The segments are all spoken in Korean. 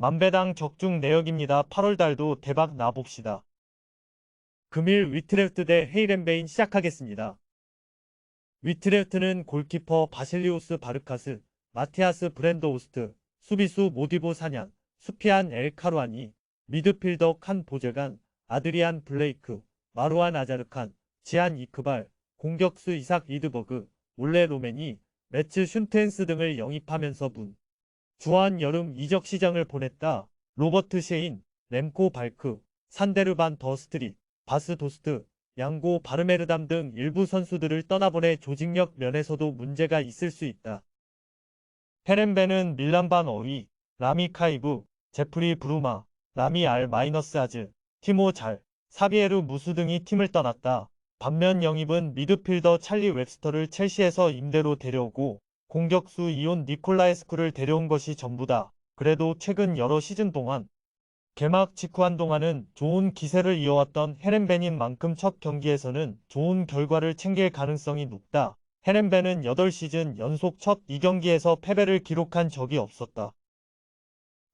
만배당 적중 내역입니다. 8월달도 대박 나봅시다. 금일 위트레흐트 대 헤이렌베인 시작하겠습니다. 위트레흐트는 골키퍼 바실리오스 바르카스, 마티아스 브랜더오스트, 수비수 모디보 사냥, 수피안 엘 카루아니, 미드필더 칸 보제간, 아드리안 블레이크, 마루안 아자르칸, 지안 이크발, 공격수 이삭 이드버그, 올레 로맨이, 매츠 슌텐스 등을 영입하면서 분. 주한 여름 이적 시장을 보냈다. 로버트 셰인, 렘코 발크, 산데르 반 더스트릿, 바스 도스트, 양고 바르메르담 등 일부 선수들을 떠나보내 조직력 면에서도 문제가 있을 수 있다. 헤렌베는 밀란 반 어위, 라미 카이브, 제프리 브루마, 라미 알 마이너스 아즈, 티모 잘, 사비에르 무수 등이 팀을 떠났다. 반면 영입은 미드필더 찰리 웹스터를 첼시에서 임대로 데려오고 공격수 이온 니콜라에스쿠를 데려온 것이 전부다. 그래도 최근 여러 시즌 동안 개막 직후 한동안은 좋은 기세를 이어왔던 헤렌벤인 만큼 첫 경기에서는 좋은 결과를 챙길 가능성이 높다. 헤렌벤은 8시즌 연속 첫 2경기에서 패배를 기록한 적이 없었다.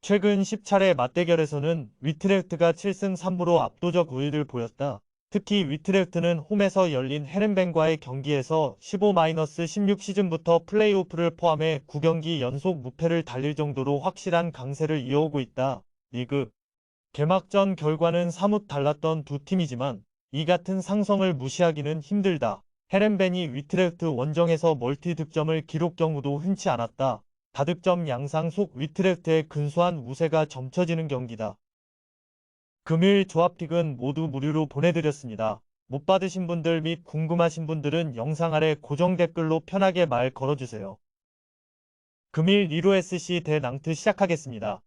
최근 10차례 맞대결에서는 위트레흐트가 7승 3무로 압도적 우위를 보였다. 특히 위트레흐트는 홈에서 열린 헤렌벤과의 경기에서 15-16 시즌부터 플레이오프를 포함해 9경기 연속 무패를 달릴 정도로 확실한 강세를 이어오고 있다. 리그 개막전 결과는 사뭇 달랐던 두 팀이지만 이 같은 상성을 무시하기는 힘들다. 헤렌벤이 위트레흐트 원정에서 멀티 득점을 기록 경우도 흔치 않았다. 다득점 양상 속 위트레흐트의 근소한 우세가 점쳐지는 경기다. 금일 조합픽은 모두 무료로 보내드렸습니다. 못 받으신 분들 및 궁금하신 분들은 영상 아래 고정 댓글로 편하게 말 걸어주세요. 금일 리로 SC 대 낭트 시작하겠습니다.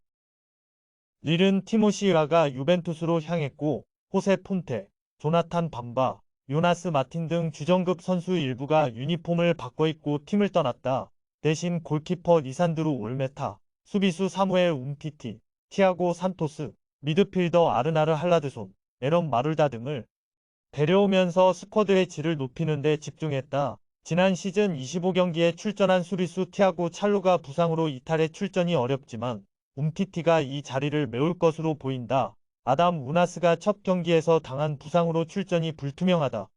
릴은 티모시라가 유벤투스로 향했고 호세 폰테, 조나탄 밤바, 요나스 마틴 등 주전급 선수 일부가 유니폼을 바꿔 입고 팀을 떠났다. 대신 골키퍼 리산드루 올메타, 수비수 사무엘 움티티, 티아고 산토스, 미드필더 아르나르 할라드손, 에런 마룰다 등을 데려오면서 스쿼드의 질을 높이는 데 집중했다. 지난 시즌 25경기에 출전한 수비수 티아고 찰루가 부상으로 이탈해 출전이 어렵지만 움티티가 이 자리를 메울 것으로 보인다. 아담 우나스가 첫 경기에서 당한 부상으로 출전이 불투명하다.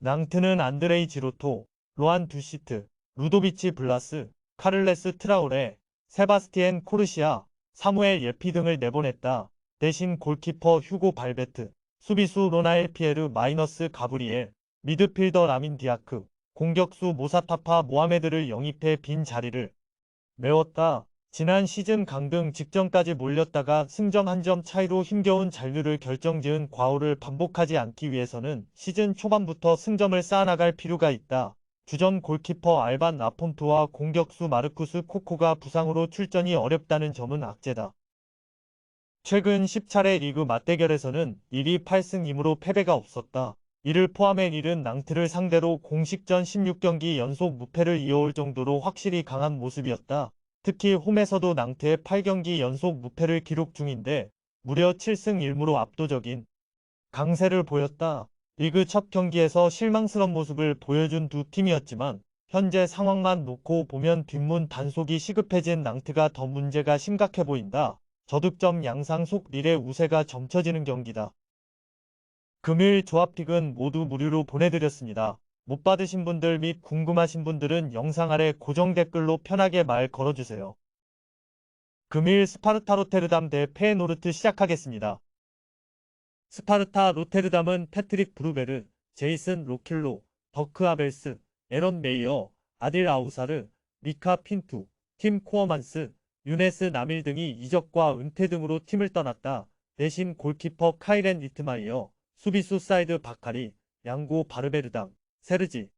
낭트는 안드레이 지로토, 로안 두시트, 루도비치 블라스, 카를레스 트라우레, 세바스티엔 코르시아, 사무엘 예피 등을 내보냈다. 대신 골키퍼 휴고 발베트, 수비수 로나엘 피에르 마이너스 가브리엘, 미드필더 라민 디아크, 공격수 모사타파 모하메드를 영입해 빈 자리를 메웠다. 지난 시즌 강등 직전까지 몰렸다가 승점 한 점 차이로 힘겨운 잔류를 결정지은 과오를 반복하지 않기 위해서는 시즌 초반부터 승점을 쌓아나갈 필요가 있다. 주전 골키퍼 알반 라폰트와 공격수 마르쿠스 코코가 부상으로 출전이 어렵다는 점은 악재다. 최근 10차례 리그 맞대결에서는 1위 8승 2무로 패배가 없었다. 이를 포함해 릴은 낭트를 상대로 공식전 16경기 연속 무패를 이어올 정도로 확실히 강한 모습이었다. 특히 홈에서도 낭트의 8경기 연속 무패를 기록 중인데 무려 7승 1무로 압도적인 강세를 보였다. 리그 첫 경기에서 실망스러운 모습을 보여준 두 팀이었지만 현재 상황만 놓고 보면 뒷문 단속이 시급해진 낭트가 더 문제가 심각해 보인다. 저득점 양상 속 릴의 우세가 점쳐지는 경기다. 금일 조합픽은 모두 무료로 보내드렸습니다. 못 받으신 분들 및 궁금하신 분들은 영상 아래 고정 댓글로 편하게 말 걸어주세요. 금일 스파르타 로테르담 대 페에노르트 시작하겠습니다. 스파르타 로테르담은 패트릭 브루베르, 제이슨 로킬로, 더크 아벨스, 에런 메이어, 아딜 아우사르, 미카 핀투, 팀 코어만스, 유네스 나밀 등이 이적과 은퇴 등으로 팀을 떠났다. 대신 골키퍼 카이렌 리트마이어, 수비수 사이드 바카리, 양고 바르베르담, 세르지,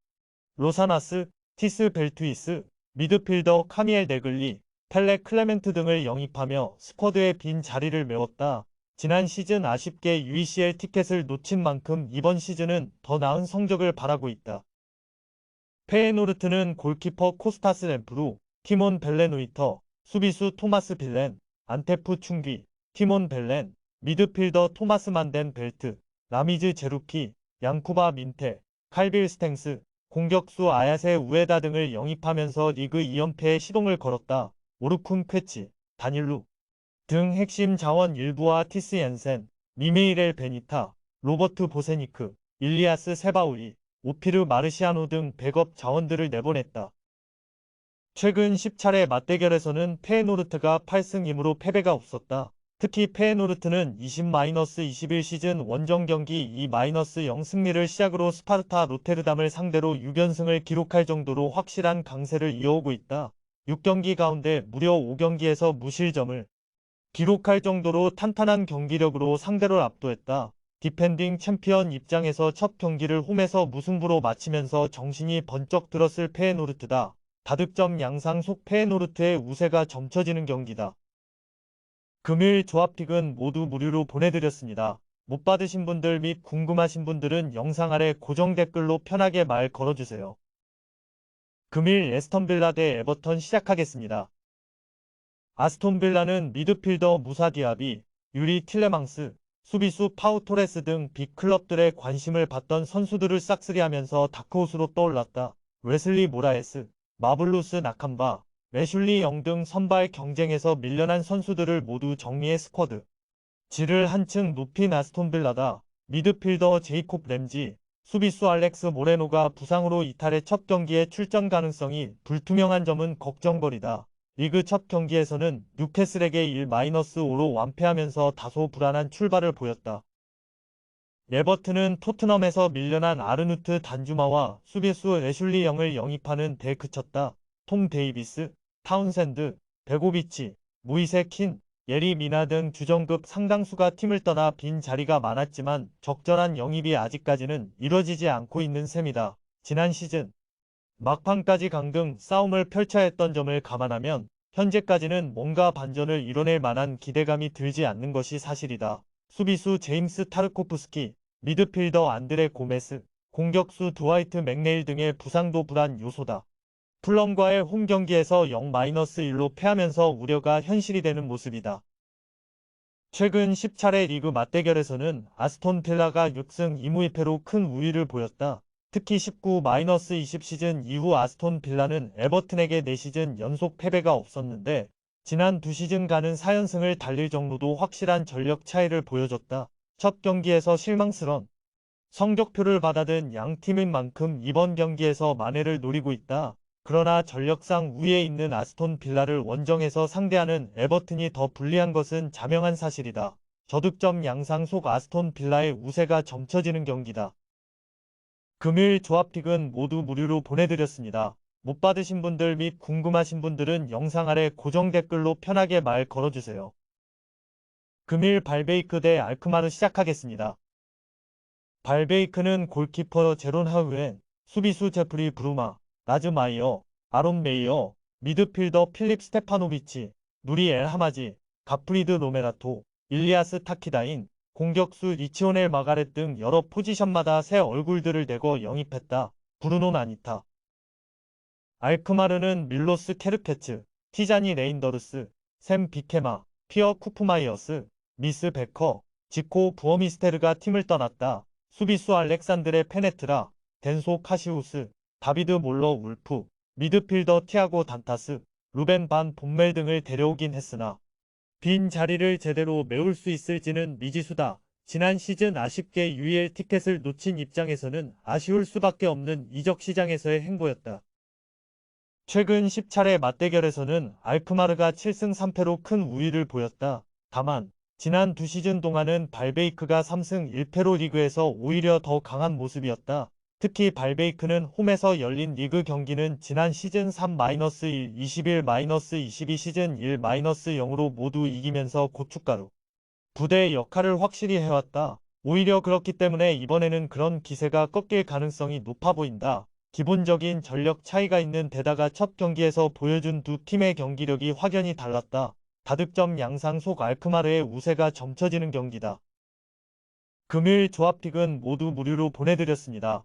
로사나스, 티스 벨투이스, 미드필더 카미엘 네글리, 펠레 클레멘트 등을 영입하며 스쿼드의 빈 자리를 메웠다. 지난 시즌 아쉽게 UECL 티켓을 놓친 만큼 이번 시즌은 더 나은 성적을 바라고 있다. 페에노르트는 골키퍼 코스타스 램프루, 티몬 벨레노이터, 수비수 토마스 빌렌, 안테프 충귀, 티몬 벨렌, 미드필더 토마스 만덴 벨트, 라미즈 제루키, 양쿠바 민테, 칼빌 스탱스, 공격수 아야세 우에다 등을 영입하면서 리그 2연패에 시동을 걸었다. 오르쿤 쾌치, 다닐루, 등 핵심 자원 일부와 티스 옌센, 미메이렐 베니타, 로버트 보세니크, 일리아스 세바우리, 오피르 마르시아노 등 백업 자원들을 내보냈다. 최근 10차례 맞대결에서는 페에노르트가 8승 2무로 패배가 없었다. 특히 페에노르트는 20-21 시즌 원정 경기 2-0 승리를 시작으로 스파르타 로테르담을 상대로 6연승을 기록할 정도로 확실한 강세를 이어오고 있다. 6경기 가운데 무려 5경기에서 무실점을 기록할 정도로 탄탄한 경기력으로 상대를 압도했다. 디펜딩 챔피언 입장에서 첫 경기를 홈에서 무승부로 마치면서 정신이 번쩍 들었을 페에노르트다. 다득점 양상 속 페에노르트의 우세가 점쳐지는 경기다. 금일 조합픽은 모두 무료로 보내드렸습니다. 못 받으신 분들 및 궁금하신 분들은 영상 아래 고정 댓글로 편하게 말 걸어주세요. 금일 에스턴빌라 대 에버턴 시작하겠습니다. 아스톤빌라는 미드필더 무사 디아비, 유리 틸레망스, 수비수 파우토레스 등 빅클럽들의 관심을 받던 선수들을 싹쓸이하면서 다크호스로 떠올랐다. 웨슬리 모라에스, 마블루스 나캄바, 매슐리 영 등 선발 경쟁에서 밀려난 선수들을 모두 정리해 스쿼드. 질을 한층 높인 아스톤빌라다. 미드필더 제이콥 램지, 수비수 알렉스 모레노가 부상으로 이탈해 첫 경기에 출전 가능성이 불투명한 점은 걱정거리다. 리그 첫 경기에서는 뉴캐슬에게 1-5로 완패하면서 다소 불안한 출발을 보였다. 에버튼은 토트넘에서 밀려난 아르누트 단주마와 수비수 애슐리 영을 영입하는 데 그쳤다. 톰 데이비스, 타운샌드, 베고비치, 무이세 킨, 예리 미나 등 주전급 상당수가 팀을 떠나 빈 자리가 많았지만 적절한 영입이 아직까지는 이뤄지지 않고 있는 셈이다. 지난 시즌 막판까지 강등 싸움을 펼쳐야 했던 점을 감안하면 현재까지는 뭔가 반전을 이뤄낼 만한 기대감이 들지 않는 것이 사실이다. 수비수 제임스 타르코프스키, 미드필더 안드레 고메스, 공격수 드와이트 맥네일 등의 부상도 불안 요소다. 풀럼과의 홈 경기에서 0-1로 패하면서 우려가 현실이 되는 모습이다. 최근 10차례 리그 맞대결에서는 아스톤 필라가 6승 2무이패로 큰 우위를 보였다. 특히 19-20 시즌 이후 아스톤 빌라는 에버튼에게 4시즌 연속 패배가 없었는데 지난 2시즌간은 4연승을 달릴 정도도 확실한 전력 차이를 보여줬다. 첫 경기에서 실망스런 성적표를 받아든 양 팀인 만큼 이번 경기에서 만회를 노리고 있다. 그러나 전력상 위에 있는 아스톤 빌라를 원정에서 상대하는 에버튼이 더 불리한 것은 자명한 사실이다. 저득점 양상 속 아스톤 빌라의 우세가 점쳐지는 경기다. 금일 조합픽은 모두 무료로 보내드렸습니다. 못 받으신 분들 및 궁금하신 분들은 영상 아래 고정 댓글로 편하게 말 걸어주세요. 금일 발베이크 대 알크마르 시작하겠습니다. 발베이크는 골키퍼 제론 하우엔, 수비수 제프리 브루마, 라즈 마이어, 아론 메이어, 미드필더 필립 스테파노비치, 누리 엘 하마지, 가프리드 로메라토, 일리아스 타키다인, 공격수 리치오넬 마가렛 등 여러 포지션마다 새 얼굴들을 내고 영입했다. 브루노 나니타. 알크마르는 밀로스 케르페츠, 티자니 레인더르스, 샘 비케마, 피어 쿠프마이어스, 미스 베커, 지코 부어미스테르가 팀을 떠났다. 수비수 알렉산드레 페네트라, 덴소 카시우스, 다비드 몰러 울프, 미드필더 티아고 단타스, 루벤 반 본멜 등을 데려오긴 했으나 빈 자리를 제대로 메울 수 있을지는 미지수다. 지난 시즌 아쉽게 UEL 티켓을 놓친 입장에서는 아쉬울 수밖에 없는 이적 시장에서의 행보였다. 최근 10차례 맞대결에서는 알크마르가 7승 3패로 큰 우위를 보였다. 다만 지난 두 시즌 동안은 발베이크가 3승 1패로 리그에서 오히려 더 강한 모습이었다. 특히 발베이크는 홈에서 열린 리그 경기는 지난 시즌 3-1, 21-22 시즌 1-0으로 모두 이기면서 고춧가루 부대의 역할을 확실히 해왔다. 오히려 그렇기 때문에 이번에는 그런 기세가 꺾일 가능성이 높아 보인다. 기본적인 전력 차이가 있는 데다가 첫 경기에서 보여준 두 팀의 경기력이 확연히 달랐다. 다득점 양상 속 알크마르의 우세가 점쳐지는 경기다. 금일 조합픽은 모두 무료로 보내드렸습니다.